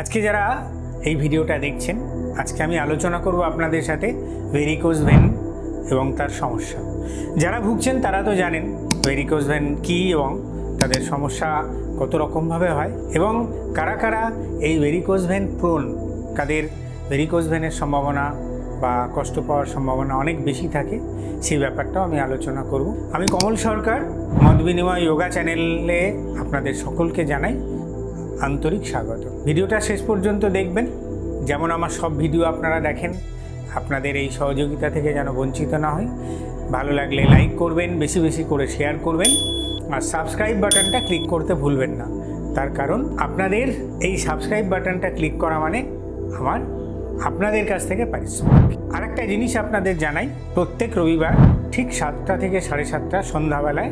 আজকে যারা এই ভিডিওটা দেখছেন, আজকে আমি আলোচনা করব আপনাদের সাথে ভেরিকোজ ভেন এবং তার সমস্যা। যারা ভুগছেন তারা তো জানেন ভেরিকোজ ভেন কী এবং তাদের সমস্যা কত রকমভাবে হয় এবং কারা কারা এই ভেরিকোজ ভেন প্রোন কাদের ভেরিকোজ ভেনের সম্ভাবনা বা কষ্ট পাওয়ার সম্ভাবনা অনেক বেশি থাকে, সেই ব্যাপারটাও আমি আলোচনা করব। আমি কমল সরকার মত বিনিময় যোগা চ্যানেলে আপনাদের সকলকে জানাই আন্তরিক স্বাগত। ভিডিওটা শেষ পর্যন্ত দেখবেন। যেমন আমার সব ভিডিও আপনারা দেখেন, আপনাদের এই সহযোগিতা থেকে যেন বঞ্চিত না হয় ভালো লাগলে লাইক করবেন, বেশি বেশি করে শেয়ার করবেন। আর সাবস্ক্রাইব বাটনটা ক্লিক করতে ভুলবেন না। তার কারণ আপনাদের এই সাবস্ক্রাইব বাটনটা ক্লিক করা মানে আমার, আপনাদের কাছ থেকে পারিশ্রমিক। আরেকটা জিনিস আপনাদের জানাই, প্রত্যেক রবিবার ঠিক সাতটা থেকে সাড়ে সাতটা সন্ধ্যাবেলায়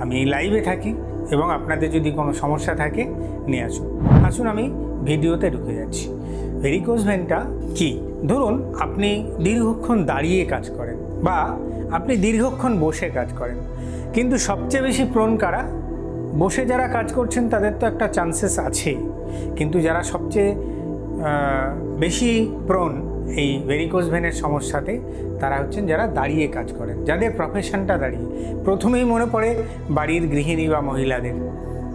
আমি লাইভে থাকি। এবং আপনাদের যদি কোনো সমস্যা থাকে, নিয়ে আসুন। আসুন আমি ভিডিওতে ঢুকে যাচ্ছি। ভেরিকোজ ভেনটা কি? ধরুন আপনি দীর্ঘক্ষণ দাঁড়িয়ে কাজ করেন বা আপনি দীর্ঘক্ষণ বসে কাজ করেন। কিন্তু সবচেয়ে বেশি প্রণ কারা? বসে যারা কাজ করছেন, তাদের তো একটা চান্সেস আছেই কিন্তু যারা সবচেয়ে বেশি প্রণ এই ভেরিকোজ ভেনের সমস্যাতে তারা হচ্ছেন যারা দাঁড়িয়ে কাজ করেন, যাদের প্রফেশনটা দাঁড়িয়ে। প্রথমেই মনে পড়ে বাড়ির গৃহিণী বা মহিলাদের,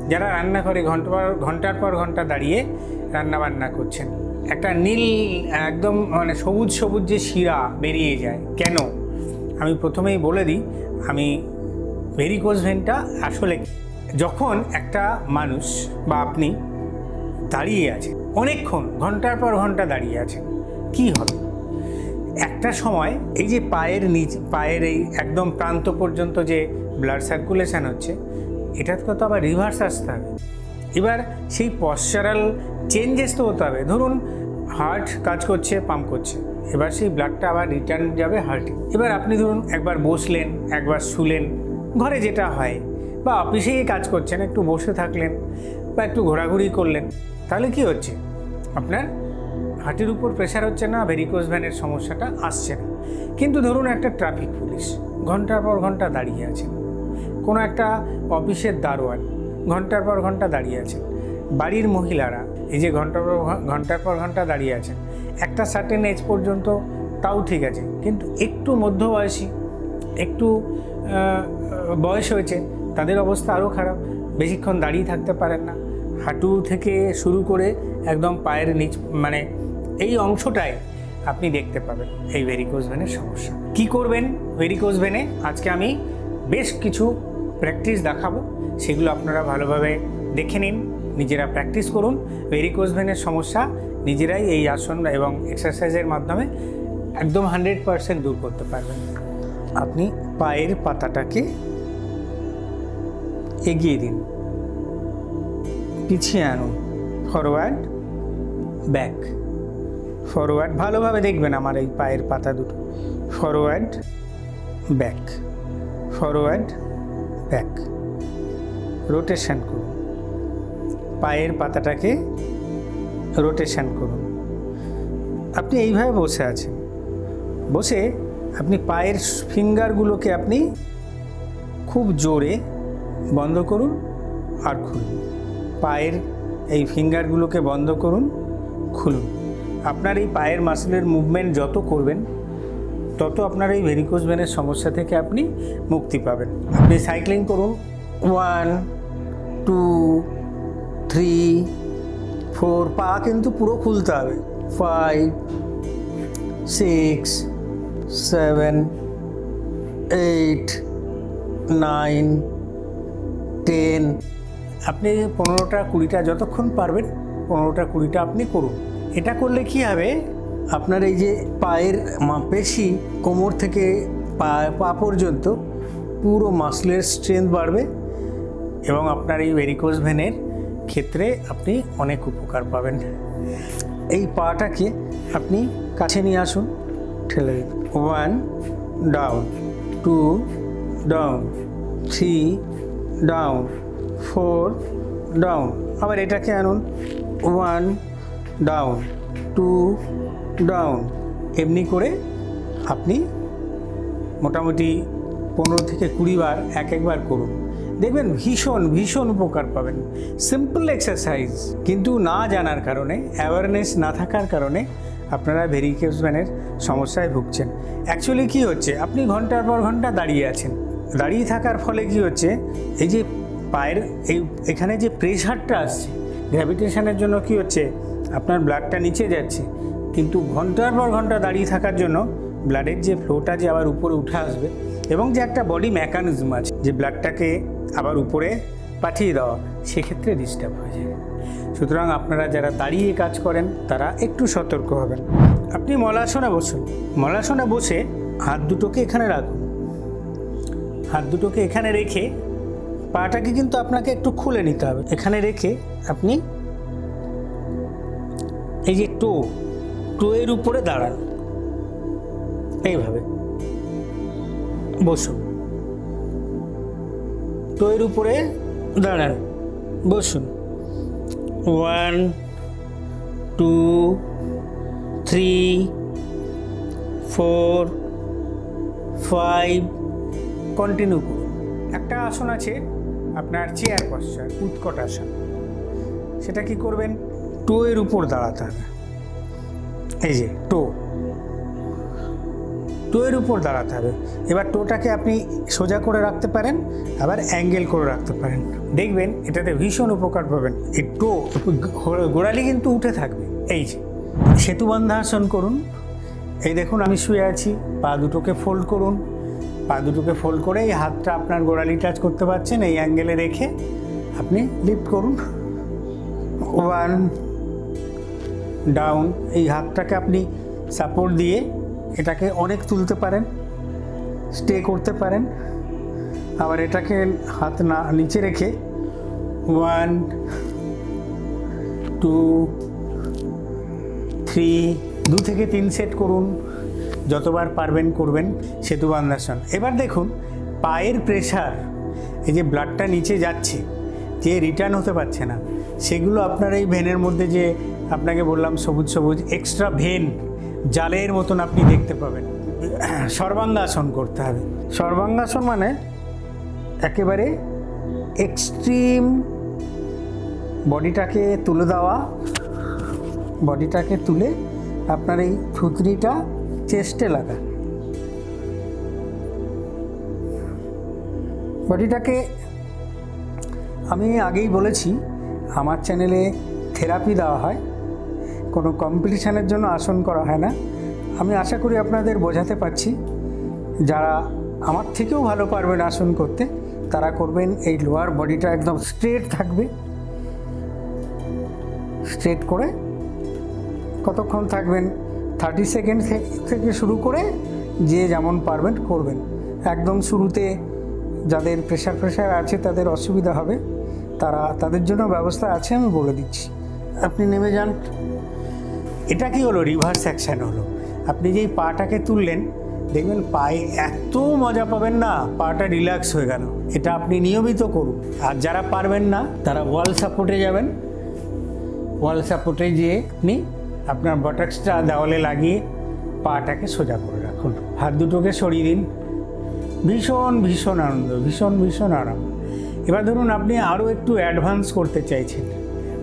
যারা রান্নাঘরে ঘণ্টা পর, ঘণ্টার পর ঘণ্টা দাঁড়িয়ে রান্না বান্না করছেন। একটা নীল, একদম মানে সবুজ সবুজ যে শিরা বেরিয়ে যায়, কেন? আমি প্রথমেই বলে দিই, আমি ভেরিকোজ ভেনটা আসলে যখন একটা মানুষ বা আপনি দাঁড়িয়ে আছে অনেকক্ষণ ঘণ্টার পর ঘণ্টা দাঁড়িয়ে আছেন কি হবে? একটা সময় এই যে পায়ের নিচ, পায়ের এই একদম প্রান্ত পর্যন্ত যে ব্লাড সার্কুলেশান হচ্ছে, এটার তো আবার রিভার্স আসতে হবে। এবার সেই পশ্চারাল চেঞ্জেস তো হতে হবে। ধরুন হার্ট কাজ করছে পাম্প করছে, এবার সেই ব্লাডটা আবার রিটার্ন যাবে হার্টে এবার আপনি ধরুন, একবার বসলেন, একবার শুলেন, ঘরে যেটা হয়, বা অফিসেই কাজ করছেন, একটু বসে থাকলেন, বা একটু ঘোরাঘুরি করলেন, তাহলে কি হচ্ছে? আপনার হার্টের উপর প্রেশার হচ্ছে না ভেরিকোজ ভ্যানের সমস্যাটা আসছে না। কিন্তু ধরুন একটা ট্রাফিক পুলিশ ঘণ্টার পর ঘণ্টা দাঁড়িয়ে আছেন। কোনো একটা অফিসের দারোয়ান ঘণ্টার পর ঘণ্টা দাঁড়িয়ে আছেন। বাড়ির মহিলারা এই যে ঘণ্টার পর ঘণ্টার পর ঘণ্টা দাঁড়িয়ে আছেন, একটা সার্টেন এজ পর্যন্ত তাও ঠিক আছে, কিন্তু একটু মধ্যবয়সী, একটু বয়স হয়েছে, তাদের অবস্থা আরও খারাপ, বেশিক্ষণ দাঁড়িয়ে থাকতে পারেন না। হাঁটু থেকে শুরু করে একদম পায়ের নিচ মানে এই অংশটায় আপনি দেখতে পাবেন এই ভেরিকোজ ভেনের সমস্যা। কি করবেন ভেরিকোজ ভেনে আজকে আমি বেশ কিছু প্র্যাকটিস দেখাবো। সেগুলো আপনারা ভালোভাবে দেখে নিন, নিজেরা প্র্যাকটিস করুন। ভেরিকোজ ভেনের সমস্যা নিজেরাই এই আসন এবং এক্সারসাইজের মাধ্যমে একদম হান্ড্রেড পারসেন্ট দূর করতে পারবেন। আপনি পায়ের পাতাটাকে এগিয়ে দিন। পিছিয়ে আনুন। ফরওয়ার্ড ব্যাক ফরওয়ার্ড ভালোভাবে দেখবেন আমার এই পায়ের পাতা দুটো। Forward back forward back rotation করুন। পায়ের পাতাটাকে রোটেশন করুন। আপনি এইভাবে বসে আছেন। বসে আপনি পায়ের ফিঙ্গারগুলোকে আপনি খুব জোরে বন্ধ করুন আর খুলুন। পায়ের এই ফিঙ্গারগুলোকে বন্ধ করুন, খুলুন। আপনার এই পায়ের মাসেলের মুভমেন্ট যত করবেন, তত আপনার এই ভেরিকোজ ভেনের সমস্যা থেকে আপনি মুক্তি পাবেন। আপনি সাইক্লিং করুন। ওয়ান টু থ্রি ফোর পা কিন্তু পুরো খুলতে হবে। Five six seven eight nine ten আপনি পনেরোটা, কুড়িটা যতক্ষণ পারবেন, পনেরোটা, কুড়িটা আপনি করুন। এটা করলে কি হবে? আপনার এই যে পায়ের পেশি কোমর থেকে পা পা পর্যন্ত পুরো মাসলের স্ট্রেংথ বাড়বে এবং আপনার এই ভেরিকোজ ভেনের ক্ষেত্রে আপনি অনেক উপকার পাবেন। এই পাটাকে আপনি কাছে নিয়ে আসুন, ঠেলে one down two down three down four down আবার এটাকে আনুন। ওয়ান ডাউন টু ডাউন এমনি করে আপনি মোটামুটি পনেরো থেকে কুড়ি বার এক একবার করুন। দেখবেন ভীষণ ভীষণ উপকার পাবেন। সিম্পল এক্সারসাইজ কিন্তু না জানার কারণে অ্যাওয়ারনেস না থাকার কারণে আপনারা ভেরিকেস ভ্যানের সমস্যায় ভুগছেন। অ্যাকচুয়ালি কি হচ্ছে, আপনি ঘণ্টার পর ঘণ্টা দাঁড়িয়ে আছেন। দাঁড়িয়ে থাকার ফলে কি হচ্ছে, এই যে পায়ের, এই, এখানে যে প্রেশারটা আসছে গ্র্যাভিটেশনের জন্য কি হচ্ছে আপনার ব্লাডটা নিচে যাচ্ছে। কিন্তু ঘণ্টার পর ঘণ্টা দাঁড়িয়ে থাকার জন্য ব্লাডের যে ফ্লোটা যে আবার উপরে উঠে আসবে এবং যে একটা বডি মেকানিজম আছে, যে ব্লাডটাকে আবার উপরে পাঠিয়ে দেওয়া, সেক্ষেত্রে ডিস্টার্ব হয়ে যায় সুতরাং আপনারা যারা দাঁড়িয়ে কাজ করেন, তারা একটু সতর্ক হবেন। আপনি মলাসনে বসুন। মলাসনে বসে হাত দুটোকে এখানে রাখুন। হাত দুটোকে এখানে রেখে পাটাকে কিন্তু আপনাকে একটু খুলে নিতে হবে। এখানে রেখে আপনি এই যে টো টোয়ের উপরে দাঁড়ান। এইভাবে। বসুন। টোয়ের উপরে দাঁড়ান। বসুন। One, two, three, four, five. Continue করুন। একটা আসন আছে, আপনার চেয়ার পশ্চার উৎকট আসন। সেটা কি করবেন? টোয়ের উপর দাঁড়াতে হবে। এই যে টো। টোয়ের উপর দাঁড়াতে হবে। এবার টোটাকে আপনি সোজা করে রাখতে পারেন, আবার অ্যাঙ্গেল করে রাখতে পারেন। দেখবেন এটাতে ভীষণ উপকার পাবেন। এই টো গোড়ালি কিন্তু উঠে থাকবে। এই যে, সেতু বন্ধাসন করুন। এই দেখুন আমি শুয়ে আছি। পা দুটোকে ফোল্ড করুন। পা দুটোকে ফোল্ড করে এই হাতটা আপনার গোড়ালি টাচ করতে পারছেন। এই অ্যাঙ্গেলে রেখে আপনি লিফট করুন। ওয়ান ডাউন এই হাতটাকে আপনি সাপোর্ট দিয়ে এটাকে অনেক তুলতে পারেন স্টে করতে পারেন। আবার এটাকে হাত না, নিচে রেখে ওয়ান টু থ্রি দু থেকে তিন সেট করুন, যতবার পারবেন করবেন সেতু বান্দাসন। এবার দেখুন, পায়ের প্রেশার এই যে ব্লাডটা নিচে যাচ্ছে, যে রিটার্ন হতে পারছে না, সেগুলো আপনার এই ভেনের মধ্যে যে আপনাকে বললাম সবুজ সবুজ এক্সট্রা ভেন, জালের মতন আপনি দেখতে পাবেন। সর্বাঙ্গাসন করতে হবে। সর্বাঙ্গাসন মানে একেবারে এক্সট্রিম বডিটাকে তুলে দেওয়া। বডিটাকে তুলে আপনার এই থুতনিটা চেস্টে লাগা। বডিটাকে আমি আগেই বলেছি, আমার চ্যানেলে থেরাপি দেওয়া হয়। কোনো কম্পিটিশানের জন্য আসন করা হয় না। আমি আশা করি আপনাদের বোঝাতে পারছি। যারা আমার থেকেও ভালো পারবেন আসন করতে, তারা করবেন এই লোয়ার বডিটা একদম স্ট্রেট থাকবে। স্ট্রেট করে কতক্ষণ থাকবেন? থার্টি সেকেন্ড থেকে শুরু করে যে যেমন পারবেন করবেন। একদম শুরুতে যাদের প্রেশার প্রেশার আছে তাদের অসুবিধা হবে। তারা, তাদের জন্য ব্যবস্থা আছে আমি বলে দিচ্ছি। আপনি নেমে যান। এটা কি হলো? রিভার্স অ্যাকশন হলো। আপনি যেই পাটাকে তুললেন, দেখবেন পায়ে এত মজা পাবেন না, পাটা রিল্যাক্স হয়ে গেল। এটা আপনি নিয়মিত করুন। আর যারা পারবেন না, তারা ওয়াল সাপোর্টে যাবেন। ওয়াল সাপোর্টে গিয়ে আপনি আপনার বটাক্সটা দেওয়ালে লাগিয়ে পাটাকে সোজা করে রাখুন। হাত দুটোকে সরিয়ে দিন। ভীষণ ভীষণ আনন্দ, ভীষণ ভীষণ আরাম। এবার ধরুন আপনি আরও একটু অ্যাডভান্স করতে চাইছেন।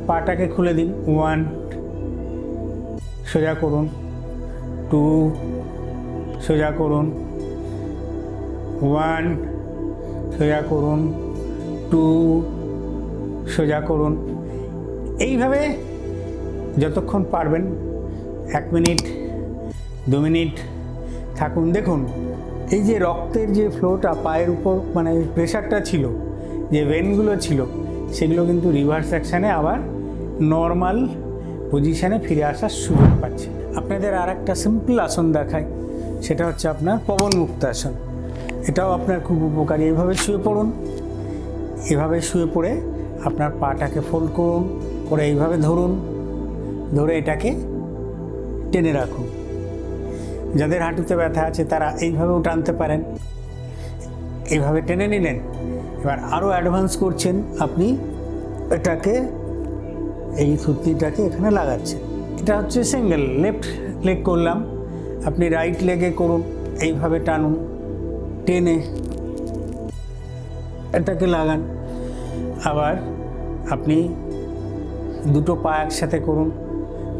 পাটাকে খুলে দিন। ওয়ান সোজা করুন। টু সোজা করুন। ওয়ান সোজা করুন। টু সোজা করুন। এইভাবে যতক্ষণ পারবেন, এক মিনিট, দু মিনিট থাকুন। দেখুন, এই যে রক্তের যে ফ্লোটা পায়ের উপর মানে প্রেশারটা ছিল, যে ভেনগুলো ছিল, সেগুলো কিন্তু রিভার্স অ্যাকশানে আবার নর্মাল পজিশানে ফিরে আসার সুযোগ পাচ্ছে। আপনাদের আর একটা সিম্পল আসন দেখায় সেটা হচ্ছে আপনার পবন মুক্ত আসন। এটাও আপনার খুব উপকারী। এইভাবে শুয়ে পড়ুন। এভাবে শুয়ে পড়ে আপনার পাটাকে ফোল্ড করুন, করে এইভাবে ধরুন। ধরে এটাকে টেনে রাখুন। যাদের হাঁটুতে ব্যথা আছে, তারা এইভাবেও টানতে পারেন। এইভাবে টেনে নিলেন। এবার আরও অ্যাডভান্স করছেন। আপনি এটাকে এই থুতনিটাকে এখানে লাগাচ্ছেন এটা হচ্ছে সিঙ্গেল লেফট লেগ করলাম। আপনি রাইট লেগে করুন, এইভাবে টানুন, টেনে এটাকে লাগান। আবার আপনি দুটো পা একসাথে করুন,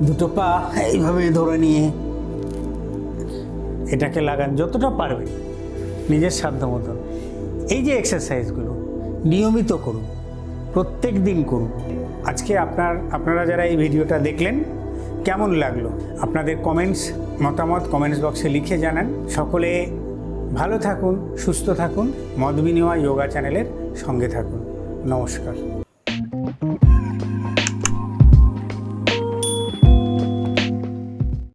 দুটো পা এইভাবে ধরে নিয়ে এটাকে লাগান, যতটা পারবেন, নিজের সাধ্য মতন এই যে এক্সারসাইজগুলো নিয়মিত করুন, প্রত্যেক দিন করুন। আজকে আপনার, আপনারা যারা এই ভিডিওটা দেখলেন, কেমন লাগল? আপনাদের কমেন্টস মতামত কমেন্টস বক্সে লিখে জানান। সকলে ভালো থাকুন, সুস্থ থাকুন। মত বিনিময় যোগা চ্যানেলের সঙ্গে থাকুন। নমস্কার।